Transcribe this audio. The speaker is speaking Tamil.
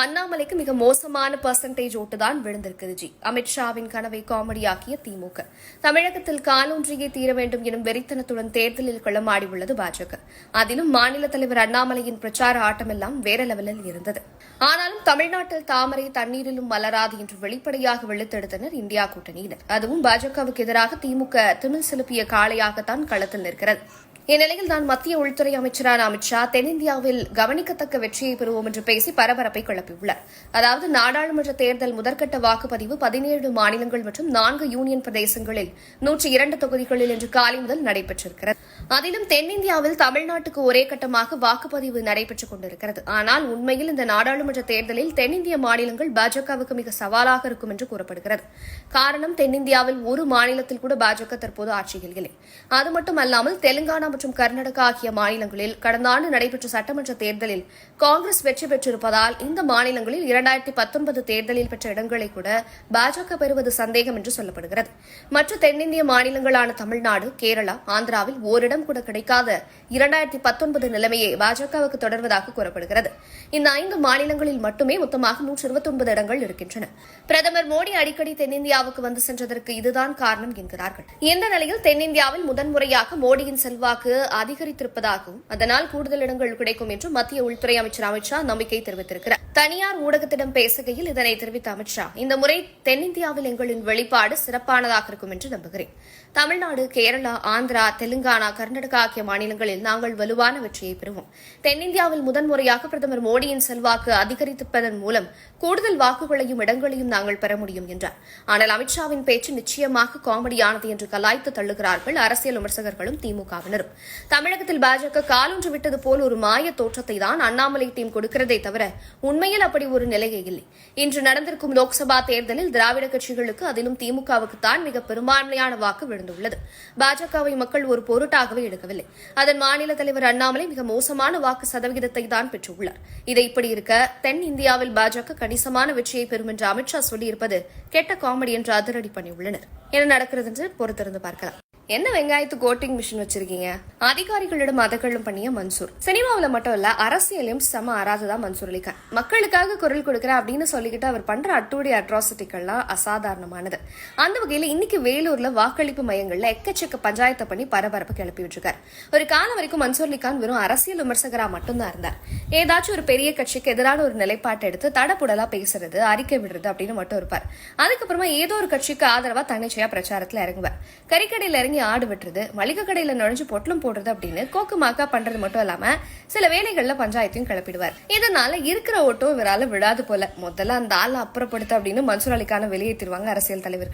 அண்ணாமலைக்கு மிக மோசமான பர்சன்டேஜ் ஓட்டு தான் விழுந்திருக்குது ஜி. அமித்ஷாவின் கனவை காமெடியாக்கிய திமுக. தமிழகத்தில் காலூன்றியே தீர வேண்டும் எனும் வெறித்தனத்துடன் தேர்தலில் களமாடியுள்ளது பாஜக. அதிலும் மாநில தலைவர் அண்ணாமலையின் பிரச்சார ஆட்டமெல்லாம் வேற லெவலில் இருந்தது. ஆனாலும் தமிழ்நாட்டில் தாமரை தண்ணீரிலும் மலராது என்று வெளிப்படையாக வெளுத்தெடுத்தனர் இந்தியா கூட்டணியினர். அதுவும் பாஜகவுக்கு எதிராக திமுக திமிழ் செலுப்பிய காளையாகத்தான் களத்தில் நிற்கிறது. இந்நிலையில் தான் மத்திய உள்துறை அமைச்சரான அமித்ஷா தென்னிந்தியாவில் கவனிக்கத்தக்க வெற்றியை பெறுவோம் என்று பேசி பரபரப்பை கிளப்பியுள்ளார். அதாவது நாடாளுமன்ற தேர்தல் முதற்கட்ட வாக்குப்பதிவு பதினேழு மாநிலங்கள் மற்றும் நான்கு யூனியன் பிரதேசங்களில் நூற்றி இரண்டு தொகுதிகளில் இன்று காலை முதல் நடைபெற்றிருக்கிறது. அதிலும் தென்னிந்தியாவில் தமிழ்நாட்டுக்கு ஒரே கட்டமாக வாக்குப்பதிவு நடைபெற்றுக் கொண்டிருக்கிறது. ஆனால் உண்மையில் இந்த நாடாளுமன்ற தேர்தலில் தென்னிந்திய மாநிலங்கள் பாஜகவுக்கு மிக சவாலாக இருக்கும் என்று கூறப்படுகிறது. காரணம் தென்னிந்தியாவில் ஒரு மாநிலத்தில் கூட பாஜக தற்போது ஆட்சியில் இல்லை. அது மட்டுமல்லாமல் தெலுங்கானா மற்றும் கர்நாடகா ஆகிய மாநிலங்களில் கடந்த ஆண்டு நடைபெற்ற சட்டமன்ற தேர்தலில் காங்கிரஸ் வெற்றி பெற்றிருப்பதால் இந்த மாநிலங்களில் இரண்டாயிரத்தி பத்தொன்பது தேர்தலில் பெற்ற இடங்களை கூட பாஜக பெறுவது சந்தேகம் என்று சொல்லப்படுகிறது. மற்ற தென்னிந்திய மாநிலங்களான தமிழ்நாடு கேரளா ஆந்திராவில் ஓரிடம் இடம் கூட கிடைக்காத இரண்டாயிரத்தி பத்தொன்பது நிலைமையே பாஜகவுக்கு தொடர்வதாக கூறப்படுகிறது. இந்த ஐந்து மாநிலங்களில் மட்டுமே மொத்தமாக நூற்று இருபத்தொன்பது இடங்கள் இருக்கின்றன. பிரதமர் மோடி அடிக்கடி தென்னிந்தியாவுக்கு வந்து சென்றதற்கு இதுதான் காரணம் என்கிறார்கள். இந்த நிலையில் தென்னிந்தியாவில் முதன்முறையாக மோடியின் செல்வாக்கு அதிகரித்திருப்பதாகவும் அதனால் கூடுதல் இடங்கள் கிடைக்கும் என்று மத்திய உள்துறை அமைச்சர் அமித்ஷா நம்பிக்கை தெரிவித்திருக்கிறார். தனியார் ஊடகத்திடம் பேசுகையில் இதனை தெரிவித்த அமித்ஷா இந்த முறை தென்னிந்தியாவில் எங்களின் வெளிப்பாடு சிறப்பானதாக இருக்கும் என்று நம்புகிறேன். தமிழ்நாடு கேரளா ஆந்திரா தெலுங்கானா கர்நாடகா ஆகிய மாநிலங்களில் நாங்கள் வலுவான வெற்றியை பெறுவோம். தென்னிந்தியாவில் முதன்முறையாக பிரதமர் மோடியின் செல்வாக்கு அதிகரித்திருப்பதன் மூலம் கூடுதல் வாக்குகளையும் இடங்களையும் நாங்கள் பெற முடியும் என்றார். ஆனால் அமித்ஷாவின் பேச்சு நிச்சயமாக காமெடியானது என்று கலாய்த்து தள்ளுகிறார்கள் அரசியல் விமர்சகர்களும் திமுகவினரும். தமிழகத்தில் பாஜக காலொன்று விட்டது போல் ஒரு மாய தோற்றத்தை தான் அண்ணாமலை டீம் கொடுக்கிறதே தவிர உண்மையில் அப்படி ஒரு நிலையே இல்லை. இன்று நடந்திருக்கும் லோக்சபா தேர்தலில் திராவிட கட்சிகளுக்கு அதிலும் திமுகவுக்குத்தான் மிக பெரும்பான்மையான வாக்கு விழுந்துள்ளது. பாஜகவை மக்கள் ஒரு பொருட்டாகவே எடுக்கவில்லை. அதன் மாநில தலைவர் அண்ணாமலை மிக மோசமான வாக்கு சதவிகிதத்தை தான் பெற்றுள்ளார். இதை இப்படி இருக்க தென் இந்தியாவில் பாஜக கணிசமான வெற்றியை பெறும் என்று அமித்ஷா சொல்லியிருப்பது கெட்ட காமெடி என்று அதிரடி பண்ணியுள்ளனர். என்ன நடக்கிறது என்று பொறுத்திருந்து பார்க்கலாம். என்ன வெங்காயத்து கோட்டிங் மிஷின் வச்சிருக்கீங்க? அதிகாரிகளிடம் அதகளும் பண்ணிய மன்சூர். சினிமாவில் மட்டும் இல்ல அரசியலையும் செம அராதுதான் மன்சூர் அலிகான். மக்களுக்காக குரல் கொடுக்குற அப்படின்னு சொல்லிக்கிட்டு அவர் பண்ற அட்டூடி அட்ராசிட்டிகள்லாம் அசாதாரணமானது. அந்த வகையில இன்னைக்கு வேலூர்ல வாக்களிப்பு மையங்கள்ல எக்கச்சக்க பஞ்சாயத்தை பண்ணி பரபரப்பு கிளப்பி விட்டுருக்காரு. ஒரு காலம் வரைக்கும் மன்சூர் அலிகான் வெறும் அரசியல் விமர்சகரா மட்டும்தான் இருந்தார். ஏதாச்சும் ஒரு பெரிய கட்சிக்கு எதிரான ஒரு நிலைப்பாட்டை எடுத்து தடப்புடலா பேசுறது அறிக்கை விடுறது அப்படின்னு மட்டும் இருப்பார். அதுக்கப்புறமா ஏதோ ஒரு கட்சிக்கு ஆதரவா தன்னிச்சையா பிரச்சாரத்துல இறங்குவார். கறிக்கடையில் இறங்கி ஆடு வெட்டுறது மளிகை கடையில நுழைஞ்சு பொட்டலம் போடுறது அப்படின்னு கோக்கு மாக்கா பண்றது மட்டும் இல்லாம சில வேலைகள்ல பஞ்சாயத்தையும் கிளப்பிடுவார். இதனால இருக்கிற ஓட்டம் இவரால விடாது போல. முதல்ல அந்த ஆளை அப்புறப்படுத்த அப்படின்னு மன்சூர் அலிக்கான வெளியேற்றிடுவாங்க அரசியல் தலைவர்கள்.